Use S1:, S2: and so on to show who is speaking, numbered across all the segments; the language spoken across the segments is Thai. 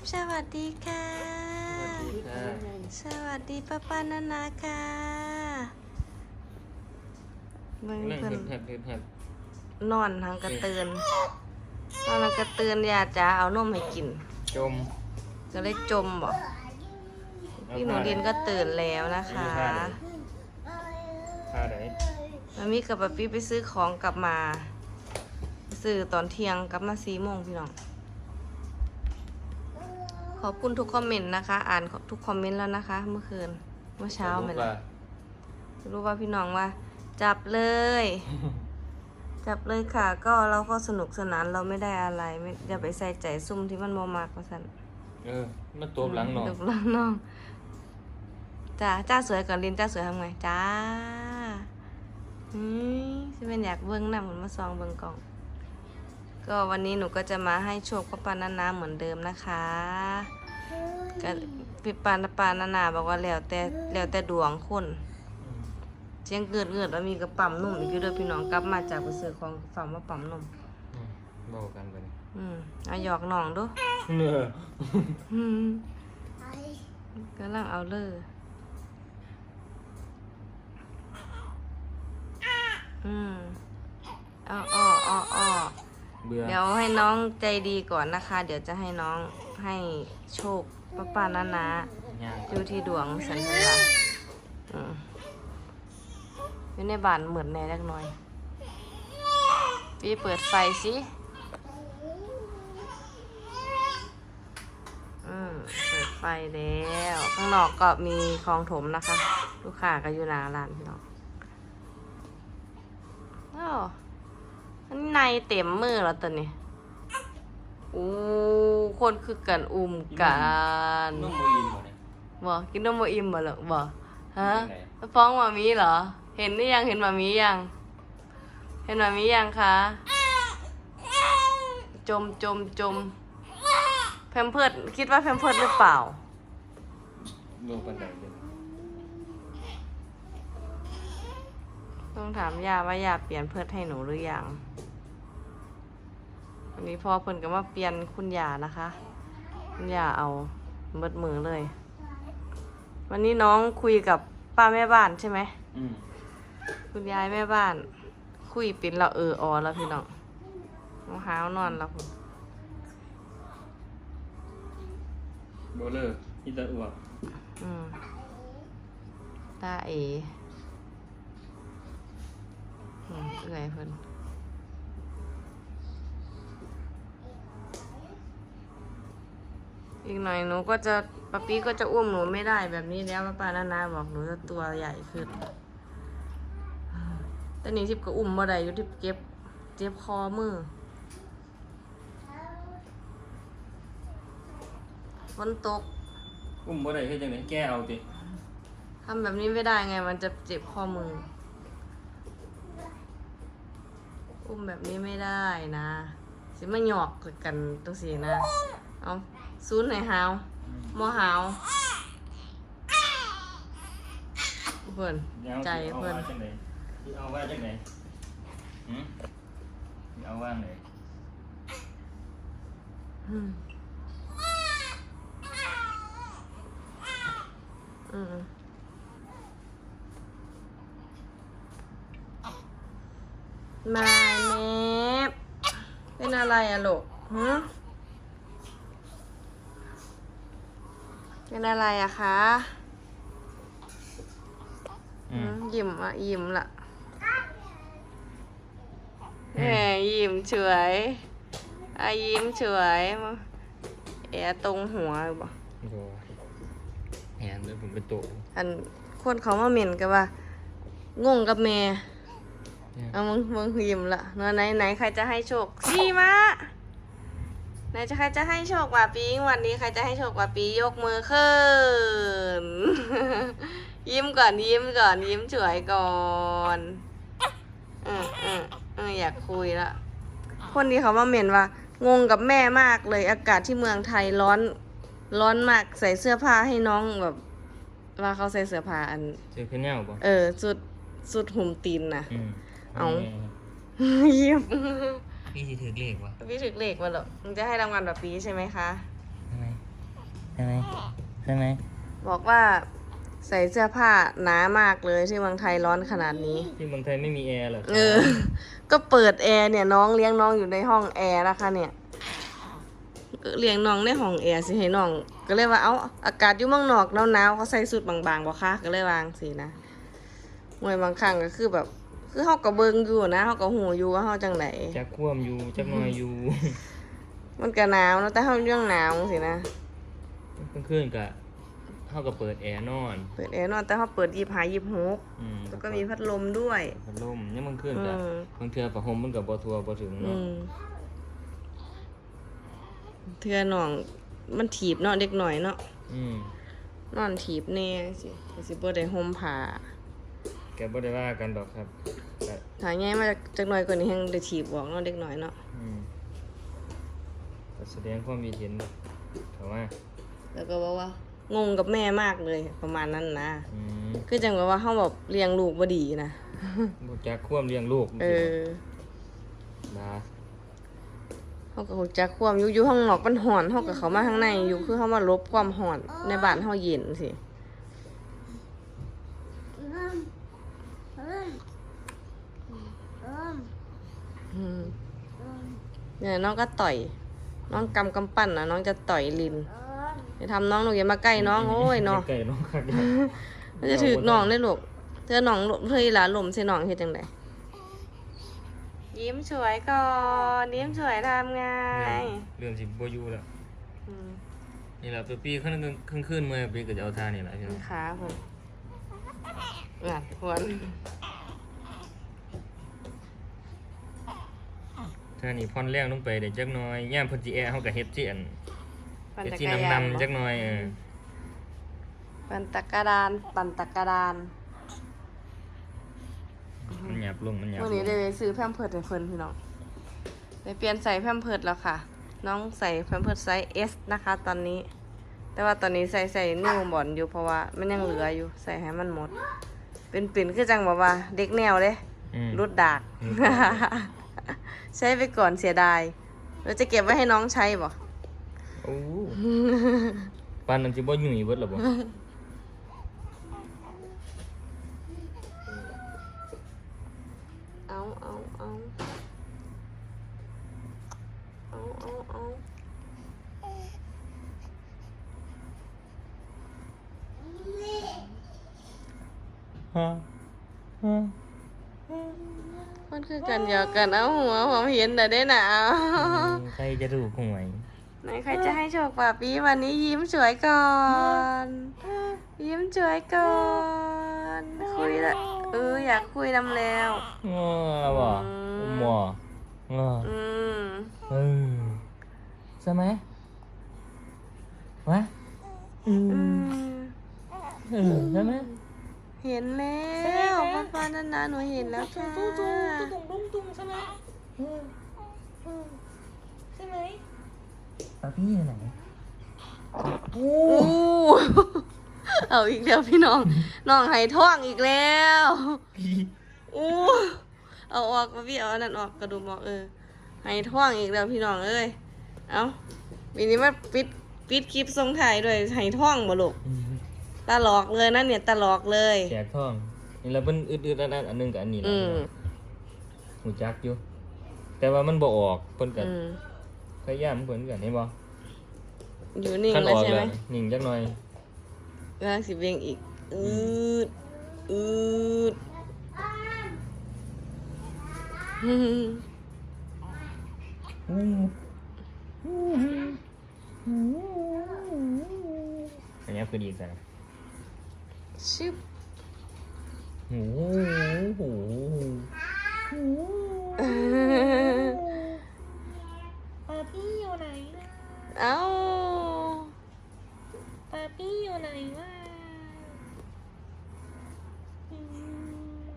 S1: ฟสวัสดีค่ะ สวัสดีป้าป้านานาค่ะเบิ่ง
S2: นั่ง
S1: เพิ่น
S2: เห็ดเห็ดเห็ด
S1: นอนทางกระเตือนนอนทางกระเตือนยาจ๋าเอานมให้กิน
S2: จม
S1: ก็เลยจมบอกพี่หนูดินก็ตื่นแล้วนะคะ
S2: ท่าไหน
S1: มันมีกับป้าปี้ไปซื้อของกลับมา ซื้อตอนเที่ยงกลับมาสี่โมงพี่น้อง ขอบคุณทุกคอมเมนต์นะคะ อ่านทุกคอมเมนต์แล้วนะคะ เมื่อคืน เมื่อเช้าไหม
S2: รู้
S1: ล่ะ
S2: ว่า
S1: รู้ว่าพี่น้องว่า จับเลย จับเลยค่ะ ก็เราก็สนุกสนานเราไม่ได้อะไรไม่อย่าไปใส่ใจซุ่มที่มันโมมากว่าสัน
S2: เออมาตัวหลังหนอ
S1: ตบหลังน้องจ้าจ้าสวยก่อนลินจ้าสวยทำไงจ้าอืมฉันเป็นอยากเบิ้งหน้าเหมือนมาซองเบิ้งกล่อง ก็วันนี้หนูก็จะมาให้โชคป้าปานานาเหมือนเดิมนะคะก็พี่ปานปานานาบอกว่าแล้วแต่แล้วแต่ดวงคนเสียงเกิดเกิดแล้วมีกระปั๊มนุ่มอีกอยู่เด้วยพี่น้องกลับมาจากไปซื้อของฝากมาปั๊มนม
S2: อืมบอกกันไปนี่
S1: อืมเอาหยอกน้องดู
S2: เนื้อ
S1: อืมกำลังเอาเลยอืมอ้ออ้ออ้ออ้อ
S2: เบื่อ
S1: เดี๋ยวให้น้องใจดีก่อนนะคะ เดี๋ยวจะให้น้องให้โชคป้าป้านานา
S2: ย่าง
S1: อยู่ที่ดวงสันติละอืมอยู่ในบ้านเหมือนแน่เล็กน้อย พี่เปิดไฟสิอืมเปิดไฟแล้ว ข้างนอกก็มีคลองถมนะคะ ลูกค้าก็อยู่หน้าร้านพี่น้องอ้าวอันนี้ ในเต็มมือแล้วตอนนี้อู้คนคือกันอุ้มกัน
S2: นุ่มมืออินหมดเลย
S1: บ่กินนมบ่อิ่มบ่เหรอบ่ฮะ
S2: ไหน
S1: ฟ้องหมามีเหรอ เห็นหรือยังเห็นหมามียัง เห็นหมามียังคะจมจมจมแพมเพิร์ดคิดว่าแพมเพิร์ดหรือเปล่า
S2: รวมกันไหนเลย
S1: ต้องถามย่าว่าย่าเปลี่ยนเพิร์ดให้หนูหรือยังวันนี้พ่อเพิ่นก็มาเปลี่ยนคุณย่านะคะ คุณย่าเอาเบิดมือเลย วันนี้น้องคุยกับป้าแม่บ้านใช่ไหม
S2: อืม
S1: คุณยายแม่บ้าน คุยเป็นเราเออออแล้วพี่น้องมะพร้าวนอนแล้วผม
S2: โบเลอร์อิตาอวก
S1: อืมตาเออืม เอื่อยเพิ่นอีกหน่อยหนูก็จะปะปี้ก็จะอุ้มหนูไม่ได้แบบนี้แล้วป้าปานานาบอกหนูจะตัวใหญ่ขึ้นแตอนนี้ทิพย์ก็อุ้มบ่ได้อยู่ทิพย์เก็บเจ็บคอมือฝนตก
S2: อุ้มบ่ได้เฮ็ดจังได๋แก้เอาติ
S1: ทำแบบนี้ไม่ได้ไงมันจะเจ็บข้อมือ อุ้มแบบนี้ไม่ได้นะ สิมาหยอกกันตัวสีนะ เอาซูนไหนอยฮาวมอฮาวเพื่อน
S2: ยาว
S1: ใจ
S2: สิเอา
S1: เพื่อน
S2: ว่าจังได๋สิเอาว่าจังได๋หืมสิเอาว่าไหน
S1: อืมอืมมายเมฟ เป็นอะไรอะลูกหืมเป็นอะไรอะคะ
S2: อืม
S1: อืมยิ้มอะยิ้มละแหมยิ้มเฉยอะยิ้มเฉยมาแอะตรงหัวบ่
S2: โอ้แหนเลยผมเป็นโต
S1: อันคนเขามาเหม็นกันว่างงกับแม่
S2: เนี่ย
S1: เอามึงมึงยิ้มละเนาะไหนไหนใครจะให้โชคสีมาไหนจะใครจะให้โชคกว่าปีวันนี้ใครจะให้โชคกว่าปียกมือขึ้น ยิ้มก่อนยิ้มก่อนยิ้มสวยก่อนเออเออเอออยากคุยละคนที่เขามาเหม็นว่า งงกับแม่มากเลยอากาศที่เมืองไทยร้อนร้อนมากใส่เสื้อผ้าให้น้องแบบ ว่าเขาใส่เสื้อผ้าอัน
S2: เจอขึ้นแนวบ่
S1: เออสุดสุดหุ่มตีนนะ
S2: อืม
S1: เอาเยี่ยม
S2: พี่สิถือเลขวะ
S1: พี่ถึกเลขมาหรอกมึงจะให้รางวัลแบบปีใช่ไหมคะ
S2: ทำไมช่ไหมใช่ไหม
S1: บอกว่าใส่เสื้อผ้าหนามากเลยที่เมืองไทยร้อนขนาดนี้
S2: ที่เมืองไทยไม่มีแอร์เหรอ
S1: เออ ก็เปิดแอร์เนี่ยน้องเลี้ยงน้องอยู่ในห้องแอร์นะคะเนี่ยก็เลี้ยงน้องในห้องแอร์สิให้น้อง ก็เลยว่าเอาอากาศอยู่เมืองนอกหนาวๆเขาใส่สุดบางๆบ่คะก็เลยวางสินะมวยบางครั้งก็คือแบบ คือเฮาก็เบิ่งอยู่นะเฮาก็หูอยู่ว่าเฮาจังได
S2: จักคว่ำอยู่จักหน้อยอยู่
S1: มันก็หนาวเนาะแต่เฮาเรื่องหนาวสินะ
S2: กลางคืนก็เท่ากับเปิดแอร์นอน
S1: เปิดแอร์เนอนแต่เฮาเปิด25 26
S2: อืม
S1: แล้วก็มีพัดลมด้วย
S2: พัดลมยังบางคืนก็
S1: อืม
S2: บางเทื่อผ้าห่มมันก็บ่ทั่วบ่ถึง
S1: อื
S2: เนาะ
S1: มเทื่อน้องมันถีบเนาะเด็กหน่อยเนาะ
S2: อืม
S1: นอนถีบแน่สิก็สิบ่ได้ห่มผ้า
S2: แกบ่ได้ว่ากันดอกครับแต่
S1: ถ้าใหญ่มาจักหน่อยกว่านี้แฮงได้ถีบออกเนาะเด็กน้อยเนาะ
S2: อืมก็แสดงความคิดเห็นเขาว่า
S1: แล้วก็บอกว่างงกับแม่มากเลยประมาณนั้นนะ
S2: อืม
S1: คือจังว่าเฮาแบบเลี้ยงลูกบ่ดีนะ
S2: บ่จักความเลี้ยงลูก
S1: เออ
S2: นะ
S1: เฮาก็ฮู้จักความอยู่อยู่ข้างนอกมันร้อนเฮาก็เข้ามาข้างในอยู่คือเฮามาลบความร้อนในบ้านเฮาเย็นสิอืม เนี่ยน้องก็ต่อย น้องกำกำปั้นนะน้องจะต่อยลินอย่าทำน้องหนูอย่ามาใกล้น้องโอ้ยเนาะ
S2: ใกล้น้องครับ
S1: มันจะถือน้องได้ลูกเธอน้องเธอหลาลมใส่น้องเฮ็ดจังไดยิ้มสวยก่อนยิ้มสวยทำไง
S2: เรื่องสิบ่อยู่แล้ว
S1: อืม
S2: นี่แหละปีขึ้นขึ้นขึ้นเมื่อปีก็จะเอาท่านี่แหละใช่ไหม
S1: ขาผมน่ะทวน
S2: ท่านี่พอนแรงลงไปได้จักหน่อยย่ามเพิ่นสิแอเฮาก็เฮ็ดที่อัน
S1: ปั่น
S2: เฮ็ด
S1: จัก
S2: ที่
S1: รยาน
S2: นำๆจักหน่อยเออ
S1: ปั่นตักกระดานปั่นตักกระดาน
S2: มันหยับลงมันหยับ
S1: วัน
S2: ล
S1: นี้
S2: ง
S1: ได้ไปซื้อแพมเพิร์ดให้เพิ่นพี่น้องได้เปลี่ยนใส่แพมเพิร์ดแล้วค่ะ น้องใส่แพมเพิร์ดไซส์ S นะคะ ตอนนี้ แต่ว่าตอนนี้ใส่ใส่นิวบอนอยู่เพราะว่ามันยังเหลืออยู่ใส่ให้มันหมด เป็นปิ่นคือจังบอกว่าเด็กแนวเด้
S2: อืม
S1: รุดดาก ใช้ไปก่อนเสียดายเราจะเก็บไว้ให้น้องใช้บ่
S2: โอ้ปานนั้นสิบ่ยุ่ยเบิดหรอบ่
S1: เอาเอาเอาเอาเอาเอา
S2: ฮะฮะ
S1: มันคือกันเดียวกันเอาหัวผมเห็นแต่ได้หนาว
S2: ใครจะถูกหวย
S1: ไหนใครจะให้โชคป่าปีวันนี้ยิ้มสวยก่อน ยิ้มสวยก่อน คุยละเอออยากคุยนำแล้ว
S2: งอบ่
S1: อืม
S2: อุ้มบ่งอ
S1: อืม
S2: เออใช่ไหมวะอื
S1: อื
S2: ม
S1: ม
S2: เออใช่ไหม
S1: เห็นแล้วป้าป้านันนาหนูเห็นแล้วค่ะ
S2: ตุ้งตุ้งตุ้งตุ้งใช่ไหมใช่ไหมปาพี่อยู่ไหนโอ้
S1: อู้เอาอีกแล้วพี่น้องน้องไห้ท่องอีกแล้วอู้เอาออกมาพี่เอาอันนั้นออกกระดุมออกเออไห้ท่องอีกแล้วพี่น้องเอ้ยเอาปีนี้มาปิดปิดคลิปทรงถ่ายด้วยไห้ท่องบ่ลูก ตลอกเลยนะเนี่ยตลอกเลย
S2: แจกทองนี่เราเป็นอึดๆอันนั้นอันหนึงกับอันนี้แหละ
S1: อืม
S2: หูจักอยู่ แต่ว่ามันบ่ออกเพิ่นก็
S1: อืม
S2: พยายามเพิ่นกันเห็นบ่
S1: อยู่นิ่ง
S2: คัน
S1: แล้
S2: อ
S1: ว
S2: อก
S1: ใช่ไหม
S2: แล้วนิ่งจักหน่อย
S1: กำลังสิเบงอีก อืดอืดฮึ่ม
S2: อันนี้คือดีใส่
S1: ชิบ
S2: โอ้โห
S3: ปาปี้อยู่ไหนวะ
S1: เอ้า
S3: ปาปี้อยู่ไหนวะอืม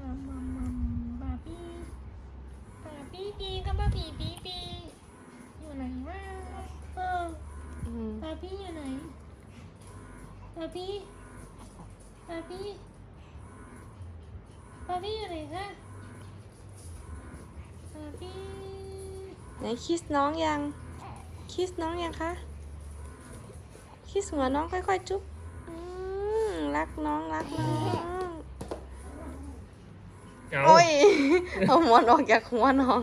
S3: มัมมัมปาปี้ปาปี้ปีก็ปาปีปีปีอยู่ไหนวะเออ
S1: อืม
S3: ปาปี้อยู่ไหนปาปี้ปาปี้ปาปี้อยู่ไหนคะปาปี้
S1: ไหนคิสน้องยัง คิสน้องยังคะ คิสหัวน้องค่อยๆจุ๊บอืมรักน้องรักน้อง
S2: เอา
S1: โอ้ย เอาหมอนออกจากหัวน้อง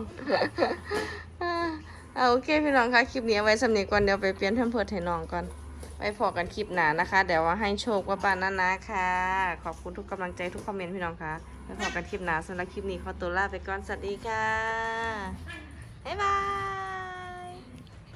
S1: อ่าเอาโอเคพี่น้องคะคลิปนี้เอาไว้สำเนีก่อนเดี๋ยวไปเปลี่ยนเทมเพิร์ดให้น้องก่อนไป พอกันคลิปหนานะคะ เดี๋ยวว่าให้โชคว่าปานนั้นนะค่ะ ขอบคุณทุกกำลังใจทุกคอมเมนต์พี่น้องคะไปพอกันคลิปหนาสำหรับคลิปนี้ขอตัวลาไปก่อนสวัสดีค่ะบ๊ายบาย